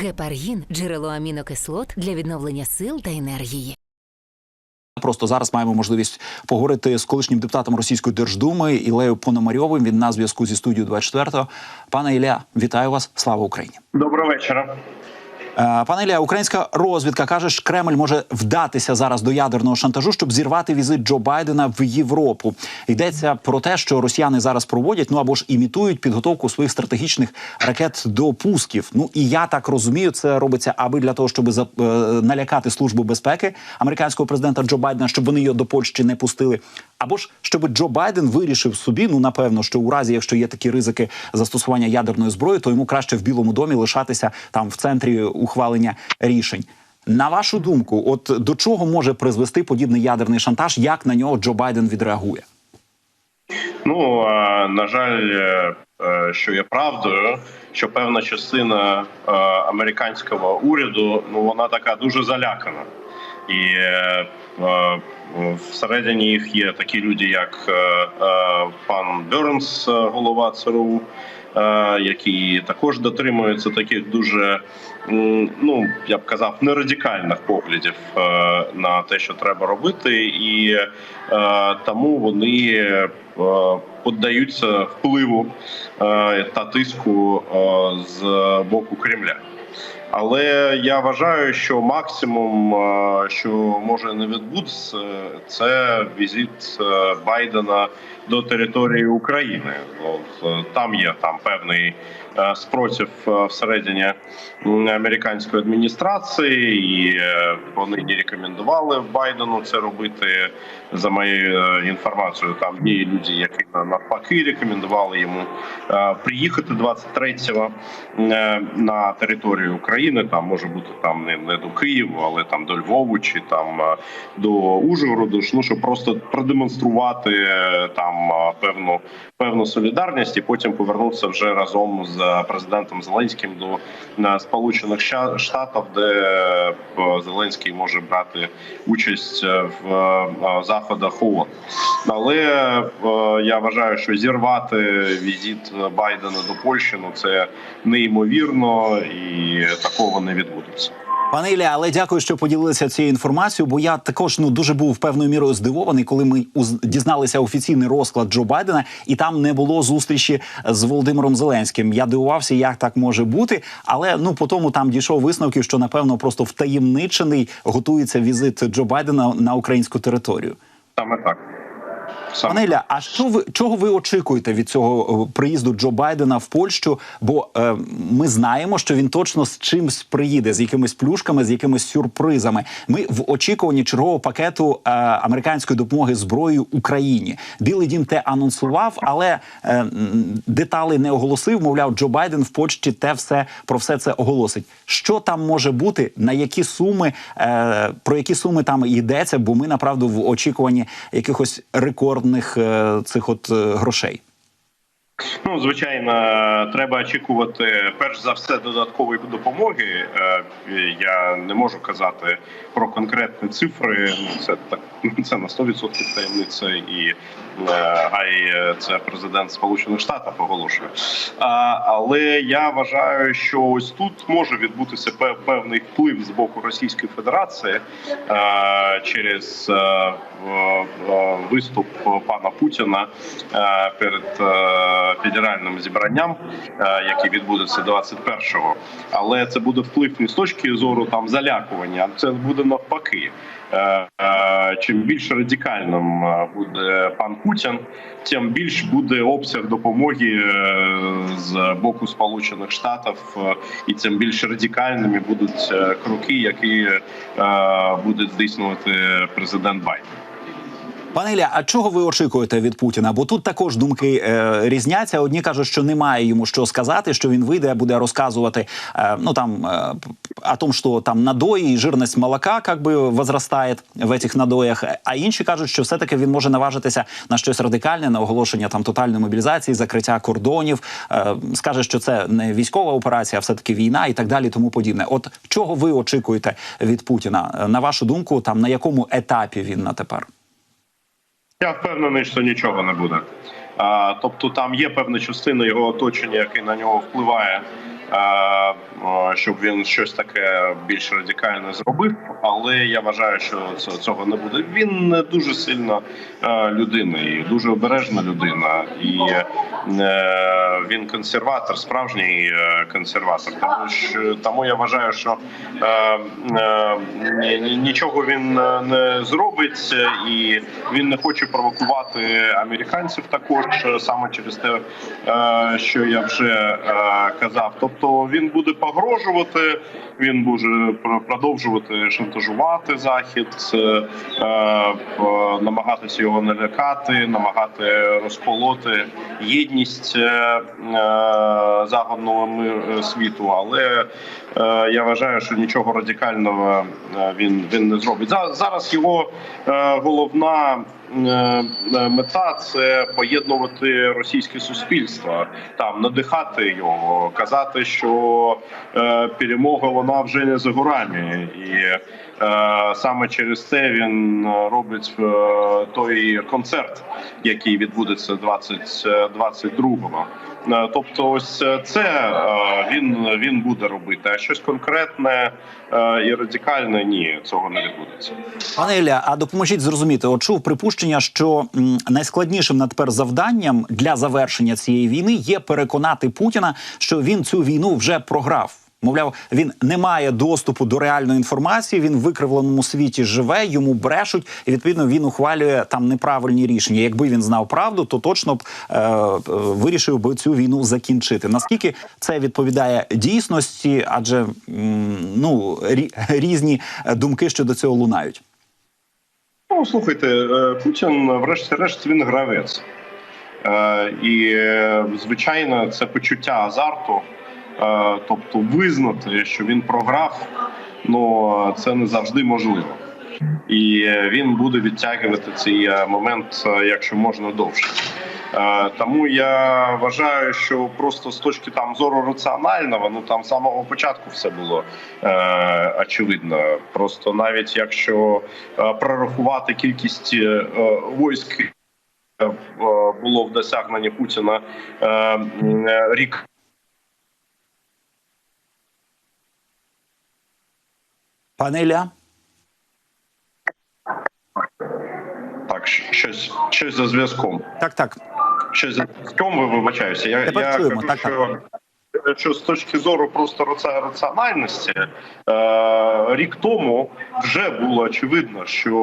Гепаргін джерело амінокислот для відновлення сил та енергії. Просто зараз маємо можливість поговорити з колишнім депутатом Російської Держдуми Ілею Пономарьовим. Він на зв'язку зі студією 24 Пане Ілля, вітаю вас! Слава Україні! Доброго вечора. Е, Пане Ілля, українська розвідка каже, що Кремль може вдатися зараз до ядерного шантажу, щоб зірвати візит Джо Байдена в Європу. Йдеться про те, що росіяни зараз проводять, ну або ж імітують підготовку своїх стратегічних ракет до пусків. Ну і я так розумію, це робиться аби для того, щоб за- е, налякати службу безпеки американського президента Джо Байдена, щоб вони його до Польщі не пустили. Або ж щоб Джо Байден вирішив собі, ну напевно, що у разі, якщо є такі ризики застосування ядерної зброї, то йому краще в Білому домі лишатися там в центрі ухвалення рішень. На вашу думку, от до чого може призвести подібний ядерний шантаж? Як на нього Джо Байден відреагує? Ну на жаль, е, е, що є правдою, що певна частина е, американського уряду ну вона така дуже залякана, і всередині їх є такі люди, як е, е, пан Бернс, е, голова ЦРУ. Які також дотримуються таких дуже ну я б казав нерадикальних поглядів на те, що треба робити, і тому вони піддаються впливу та тиску з боку Кремля. Але я вважаю, що максимум, е, що може не відбутися, це візит е, Байдена до території України. Е, там є там певний е, спротив е, всередині американської адміністрації, і вони не рекомендували Байдену це робити. За моєю інформацією, там є люди, які навпаки рекомендували йому приїхати 23-го е, на територію України. Там може бути там не, не до Києва, але там до Львову чи там до Ужгороду. Ну щоб просто продемонструвати е, там е, певну певну солідарність, і потім повернутися вже разом з президентом Зеленським до е, Сполучених Штатів, де е, Зеленський може брати участь е, в е, заходах ООН. Але е, я вважаю, що зірвати візит Байдена до Польщі ну це неймовірно і такого не відбудеться. Пане Ілля, але дякую, що поділилися цією інформацією. Бо я також ну дуже був певною мірою здивований, коли ми дізналися офіційний розклад Джо Байдена, і там не було зустрічі з Володимиром Зеленським. Я дивувався, як так може бути. Але ну по тому там дійшов висновків, що напевно просто втаємничений готується візит Джо Байдена на українську територію. Саме так. Саме Пане Ілля, а що ви чого ви очікуєте від цього е, приїзду Джо Байдена в Польщу? Бо е, ми знаємо, що він точно з чимсь приїде, з якимись плюшками, з якимись сюрпризами. Ми в очікуванні чергового пакету е, американської допомоги зброєю Україні. Білий дім те анонсував, але е, деталі не оголосив. Мовляв, Джо Байден в Польщі те все про все це оголосить. Що там може бути? На які суми е, про які суми там йдеться? Бо ми направду в очікуванні якихось рекордних е, цих от е, грошей. Ну, звичайно, треба очікувати перш за все додаткової допомоги. Е, Я не можу казати про конкретні цифри. Ну, це так це на 100% таємниця, і е, гай е, це президент Сполучених Штатів оголошує. Але я вважаю, що ось тут може відбутися пев- певний вплив з боку Російської Федерації е, через е, виступ пана Путіна е, перед е, федеральним зібранням, е, яке відбудеться 21-го. Але це буде вплив не з точки зору там залякування, це буде навпаки. Е, е, Чим більш радикальним е, буде пан Путін, тим більш буде обсяг допомоги з боку Сполучених Штатів, і тим більш радикальними будуть кроки, які буде здійснювати президент Байден. Пане Ілля, а чого ви очікуєте від Путіна? Бо тут також думки е, різняться. Одні кажуть, що немає йому що сказати, що він вийде, буде розказувати е, ну там е, о що там надої і жирність молока как би возрастає в цих надоях. А інші кажуть, що все-таки він може наважитися на щось радикальне, на оголошення там тотальної мобілізації, закриття кордонів. Е, скаже, що це не військова операція, а все таки війна і так далі, тому подібне. От чого ви очікуєте від Путіна? Е, На вашу думку, там на якому етапі він на тепер? Я впевнений, що нічого не буде. А, тобто там є певна частина його оточення, яке на нього впливає е, щоб він щось таке більш радикальне зробив. Але я вважаю, що цього не буде. Він не дуже сильна людина і дуже обережна людина, і е, він консерватор, справжній е, консерватор. Тому що тому я вважаю, що е, е, ні- ні- нічого він е, не зробить, е, і він не хоче провокувати американців також е, саме через те, е, що я вже е, казав. Тобто він буде погрожувати, він буде продовжувати шантажувати захід, намагатися його налякати, намагати розколоти єдність е, е, західного мир- світу. Але я вважаю, що нічого радикального е, він, він не зробить. За- Зараз його е, головна е, е, мета це поєднувати російське суспільство, там надихати його, казати, що е, перемога вона вже не за горами, і е, саме через це він е, робить е, той концерт, який відбудеться 20, 22-го. Е, Тобто, ось це е, він, він буде робити. А щось конкретне е, і радикальне ні, цього не відбудеться. Пане Ілля, а допоможіть зрозуміти, от чув припущення, що найскладнішим на тепер завданням для завершення цієї війни є переконати Путіна, що він цю війну вже програв. Мовляв, він не має доступу до реальної інформації. Він в викривленому світі живе, йому брешуть, і відповідно він ухвалює там неправильні рішення. Якби він знав правду, то точно б е, е, вирішив би цю війну закінчити. Наскільки це відповідає дійсності? Адже ну рі, різні е, думки щодо цього лунають. Ну, слухайте, е, Путін, врешті-решт, він гравець. Е, І, звичайно, це почуття азарту. Е, Тобто визнати, що він програв, ну це не завжди можливо. І він буде відтягувати цей е, момент, е, якщо можна довше. Тому я вважаю, що просто з точки там зору раціонального, ну там з самого початку все було е, очевидно. Просто навіть якщо прорахувати кількість е, військ, е, було в досягненні Путіна е, рік. Пане Ілля? Так, щось, щось за зв'язком. Так, так. Щось за зв'язком, ви вибачаюся. Я, Тепер я чуємо, кажу, так, що, що з точки зору просто раці- раціональності, е, рік тому вже було очевидно, що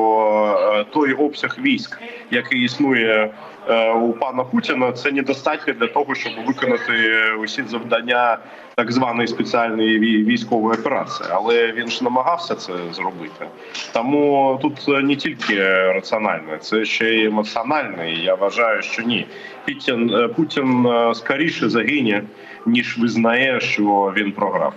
е, той обсяг військ, який існує е, у пана Путіна, це недостатньо для того, щоб виконати усі завдання так званої спеціальної вій- військової операції. Але він ж намагався це зробити. Тому тут е, не тільки раціональне, це ще й емоціональне. І Я вважаю, що ні. Путін, е, Путін е, скоріше загине, ніж визнає, що він програв.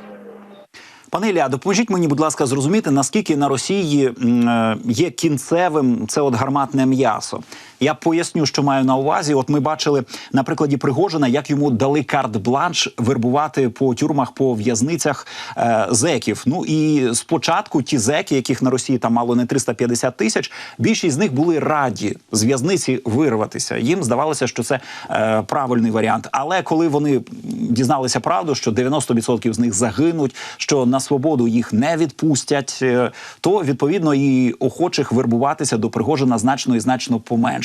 Пане Ілля, допоможіть мені, будь ласка, зрозуміти, наскільки на Росії е, є кінцевим це от гарматне м'ясо. Я поясню, що маю на увазі. От ми бачили на прикладі Пригожина, як йому дали карт-бланш вербувати по тюрмах, по в'язницях е, зеків. Ну і спочатку ті зеки, яких на Росії там мало не 350 тисяч, більшість з них були раді з в'язниці вирватися. Їм здавалося, що це е, правильний варіант. Але коли вони дізналися правду, що 90% з них загинуть, що на свободу їх не відпустять, е, то відповідно і охочих вербуватися до Пригожина значно і значно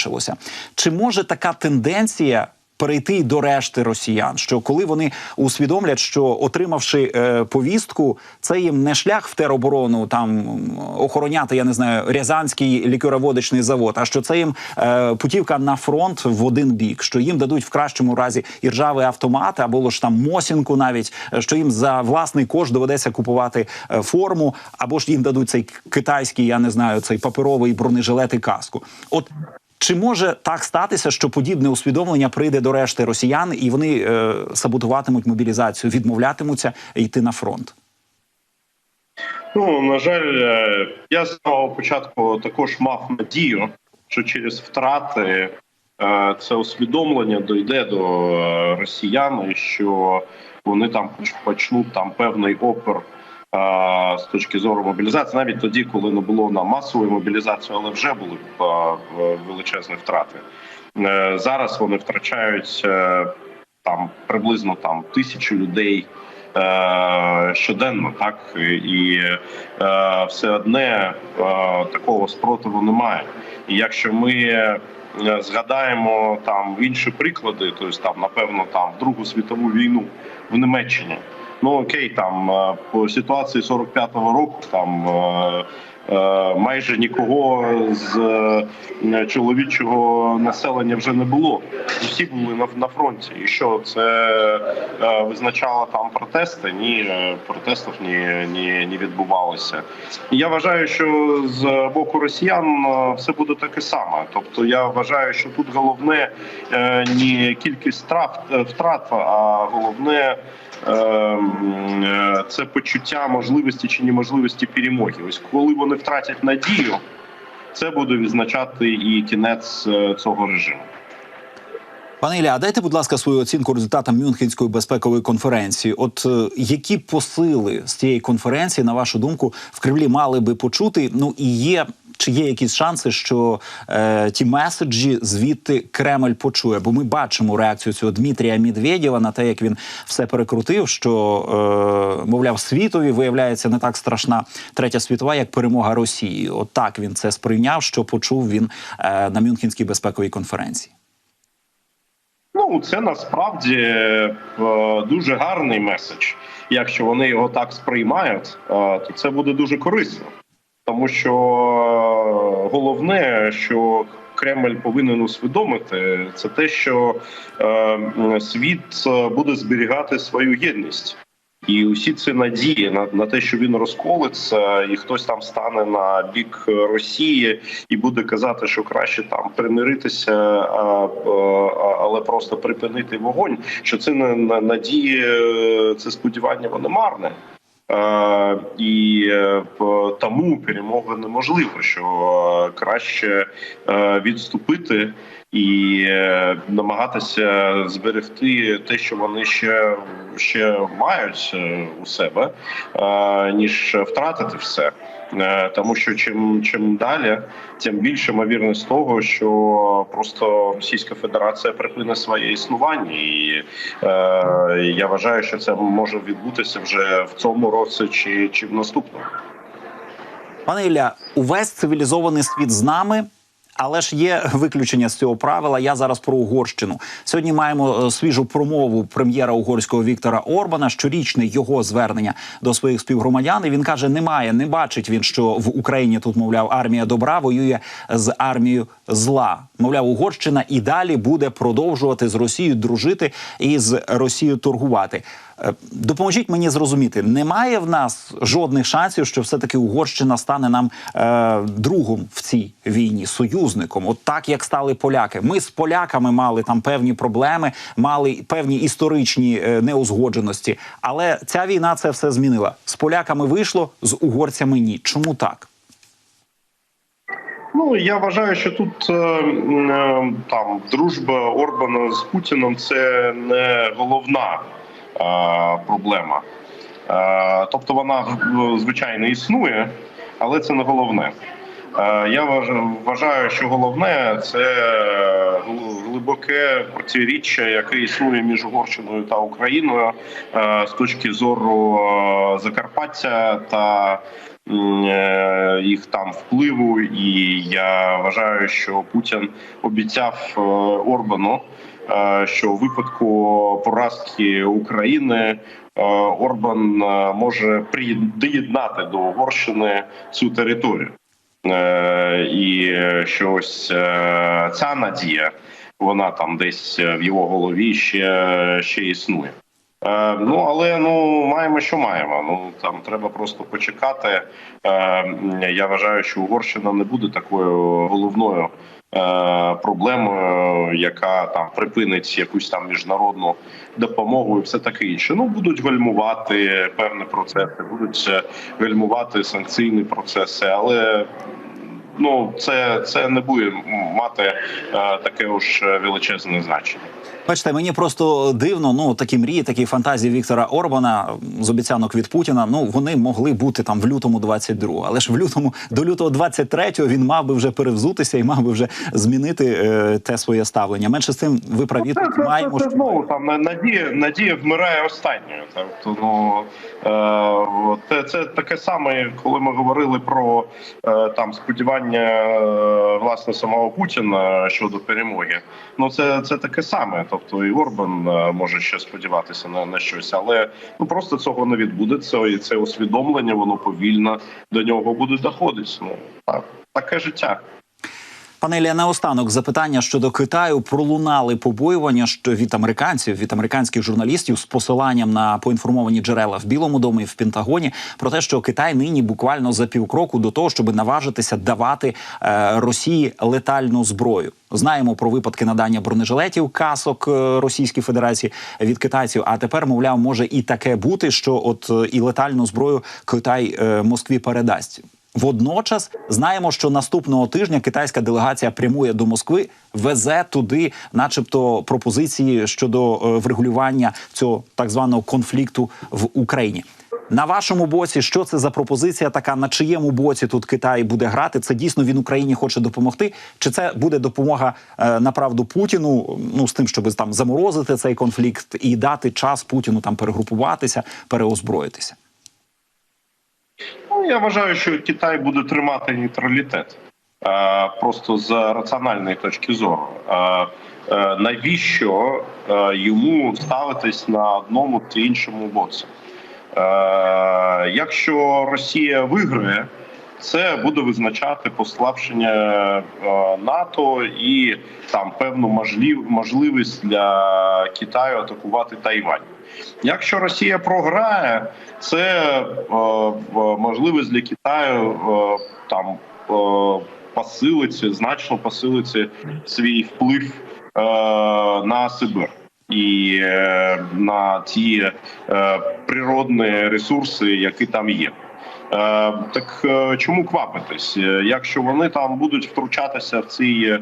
поменшилося. Чи може така тенденція? Перейти до решти росіян, що коли вони усвідомлять, що отримавши е, повістку, це їм не шлях в тероборону, там охороняти, я не знаю, Рязанський лікероводичний завод, а що це їм е, путівка на фронт в один бік, що їм дадуть в кращому разі іржавий автомат або ж там мосінку, навіть е, що їм за власний кошт доведеться купувати е, форму, або ж їм дадуть цей китайський, я не знаю, цей паперовий бронежилет і каску. От чи може так статися, що подібне усвідомлення прийде до решти росіян, і вони е, саботуватимуть мобілізацію, відмовлятимуться йти на фронт? Ну на жаль, е, я з самого початку також мав надію, що через втрати е, це усвідомлення дойде до е, росіян, і що вони там почнуть там певний опір. З точки зору мобілізації, навіть тоді, коли не було на масової мобілізації, але вже були величезні втрати. Е, Зараз вони втрачають е, там приблизно там тисячу людей е, щоденно, так і е, все одне е, такого спротиву немає. І якщо ми згадаємо там інші приклади, тобто там, напевно, там в Другу світову війну в Німеччині. Ну окей, там е, по ситуації 45-го року там е, майже нікого з е, чоловічого населення вже не було. Усі були на, на фронті. І що це е, визначало там протести? Ні, е, протестів ні, ні, ні відбувалося. І я вважаю, що з боку росіян е, все буде таке саме. Тобто, я вважаю, що тут головне е, не кількість втрат, е, втрат, а головне. е, е, Це почуття можливості чи неможливості перемоги. Ось коли вони втратять надію, це буде відзначати і кінець е, цього режиму. Пане Ілля, дайте, будь ласка, свою оцінку результатам Мюнхенської безпекової конференції. От е, які посили з цієї конференції, на вашу думку, в Кремлі мали би почути? Ну і є. Чи є якісь шанси, що е, ті меседжі звідти Кремль почує? Бо ми бачимо реакцію цього Дмитрія Медведєва на те, як він все перекрутив, що е, мовляв світові виявляється не так страшна третя світова, як перемога Росії. От він це сприйняв, що почув він е, на Мюнхенській безпековій конференції. Ну, це насправді е, дуже гарний меседж. Якщо вони його так сприймають, е, то це буде дуже корисно. Тому що е, головне, що Кремль повинен усвідомити, це те, що е, світ е, буде зберігати свою єдність. І усі ці надії на, на те, що він розколиться, і хтось там стане на бік Росії і буде казати, що краще там примиритися, а, а, але просто припинити вогонь. Що це на- надії, е, це сподівання, воно марне. Е, і е, тому перемога неможлива, що е, краще відступити і е, намагатися зберегти те, що вони ще, ще мають е, у себе, е, ніж втратити все. Тому що чим чим далі, тим більше ймовірність того, що просто Російська Федерація припине своє існування, і е, я вважаю, що це може відбутися вже в цьому році чи, чи в наступному. Пане Ілля, увесь цивілізований світ з нами. Але ж є виключення з цього правила. Я зараз про Угорщину. Сьогодні маємо е, свіжу промову прем'єра угорського Віктора Орбана. Щорічне його звернення до своїх співгромадян. І він каже: немає, не бачить він, що в Україні тут, мовляв, армія добра воює з армією зла. Мовляв, Угорщина і далі буде продовжувати з Росією дружити і з Росією торгувати. Е, Допоможіть мені зрозуміти, немає в нас жодних шансів, що все-таки Угорщина стане нам е, другом в цій війні, союзником. От так як стали поляки. Ми з поляками мали там певні проблеми, мали певні історичні е, неузгодженості. Але ця війна це все змінила. З поляками вийшло, з угорцями ні. Чому так? Ну я вважаю, що тут е, е, там дружба Орбана з Путіном це не головна е, проблема. Тобто вона звичайно існує, але це не головне. Я вважаю, що головне це гл- глибоке протиріччя, яке існує між Угорщиною та Україною з точки зору Закарпаття та їх там впливу. І я вважаю, що Путін обіцяв е, Орбану, е, що у випадку поразки України е, Орбан е, може приєднати до Угорщини цю територію. Е, І е, що ось е, ця надія, вона там десь в його голові ще, ще існує. Е, Ну але ну маємо, що маємо. Ну там треба просто почекати. Е, Я вважаю, що Угорщина не буде такою головною е, проблемою, яка там припинить якусь там міжнародну допомогу і все таке інше. Ну будуть гальмувати певні процеси, будуть гальмувати санкційні процеси, але ну це, це не буде мати е, таке уж величезне значення. Бачите, мені просто дивно. Ну такі мрії, такі фантазії Віктора Орбана з обіцянок від Путіна. Ну вони могли бути там в лютому 22-го. Але ж в лютому до лютого 23-го він мав би вже перевзутися і мав би вже змінити е, те своє ставлення. Менше з тим, ви праві Це, тут це, маємо це, це що- знову там надія, надія вмирає останньою. Тобто, ну е, це, таке саме, коли ми говорили про е, там сподівання е, власне самого Путіна щодо перемоги. Ну це, це таке саме. Тобто і Орбан е, може ще сподіватися на, на щось, але ну просто цього не відбудеться. І це усвідомлення, воно повільно до нього буде доходити. Ну так, таке життя. Пане Ілля, наостанок запитання щодо Китаю пролунали побоювання що від американців, від американських журналістів з посиланням на поінформовані джерела в Білому домі і в Пентагоні про те, що Китай нині буквально за півкроку до того, щоб наважитися давати е, Росії летальну зброю. Знаємо про випадки надання бронежилетів касок е, Російській Федерації від китайців. А тепер, мовляв, може і таке бути, що от е, і летальну зброю Китай е, Москві передасть. Водночас знаємо, що наступного тижня китайська делегація прямує до Москви, везе туди, начебто, пропозиції щодо е, врегулювання цього так званого конфлікту в Україні. На вашому боці, що це за пропозиція така? На чиєму боці тут Китай буде грати? Це дійсно він Україні хоче допомогти? Чи це буде допомога е, направду Путіну? Ну з тим, щоб там заморозити цей конфлікт і дати час Путіну там перегрупуватися, переозброїтися? Ну, я вважаю, що Китай буде тримати нейтралітет е, просто з раціональної точки зору. Е, е, навіщо йому ставитись на одному чи іншому боці? Якщо Росія виграє, це буде визначати послабшення НАТО і там певну можлив, можливість для Китаю атакувати Тайвань. Якщо Росія програє, це е, можливість для Китаю е, там е, посилити, значно посилити свій вплив на Сибир і е, на ті е, природні ресурси, які там є. Е, так е, чому квапитись? Якщо вони там будуть втручатися в е,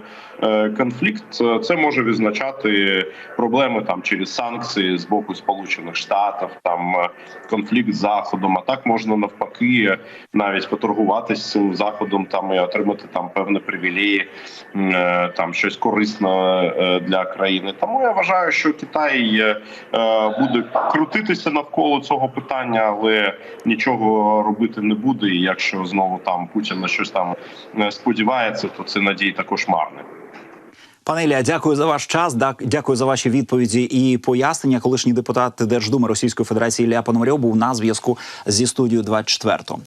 конфлікт, е, це може відзначати проблеми там через санкції з боку Сполучених Штатів, там е, конфлікт з заходом. А так можна навпаки навіть поторгуватися з цим заходом, там і отримати там певні привілеї, е, там щось корисне е, для країни. Тому я вважаю, що Китай е, е, буде крутитися навколо цього питання, але нічого робити не буде. І якщо знову там Путін на щось там е, сподівається, то це надії також марне. Пане Ілля, дякую за ваш час. Дякую за ваші відповіді і пояснення. Колишній депутат Держдуми Російської Федерації Ілля Пономарьов був на зв'язку зі студією 24.